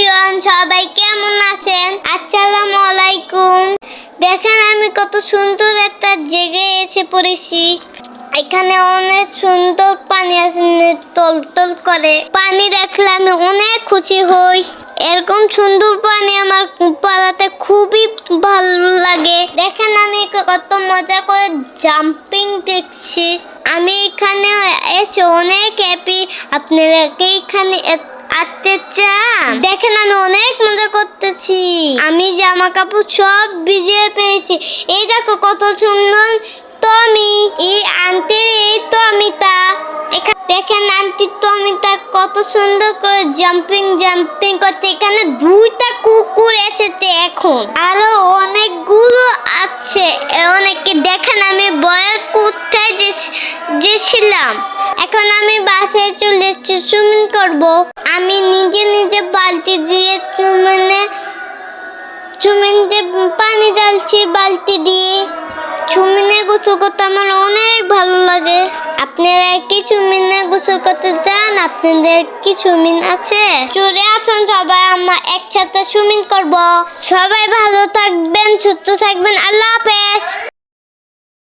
Everyone, সবাই কেমন আছেন? আসসালামু আলাইকুম। দেখেন আমি কত সুন্দর একটা জায়গায় এসে পড়েছি। এখানে অনেক সুন্দর পানি আছে, তল তল করে। পানি দেখলে আমি অনেক খুশি হই। এরকম সুন্দর পানি আমার পাড়াতে খুবই ভালো লাগে। দেখেন আমি কত মজা করে জাম্পিং দেখছি। আমি এখানে এসে অনেক হ্যাপি আপনারা এখানে এ- আসতে চান দেখেন, আমি অনেক মজা করতেছি। আমি জামা কাপড় সব ভিজিয়ে পেয়েছি এই দেখো কত সুন্দর টমি। এই আন্টির এই এখানে দেখেন আন্টি টমিটা কত সুন্দর করে জাম্পিং জাম্পিং করতে এখানে দুইটা কুকুর এসেছে এখন। আরও অনেকগুলো আছে। অনেকে দেখেন, আমি বয়ে কোথায় গেছিলাম এখন আমি বাসে চলে এসেছি সুইমিং করব। আমি নিজে নিজে বালতি দিয়ে চুমিনে চুমিনতে পানি ঢালছি বালতি দিয়ে। চুমিনে গোসল করতে আমার অনেক ভালো লাগে। আপনারা কি চুমিনে গোসল করতে চান? আপনাদের কি চুমিন আছে? চলে আসুন সবাই, আমরা একসাথে সুমিন করব। সবাই ভালো থাকবেন, সুস্থ থাকবেন, আল্লাহ হাফেজ।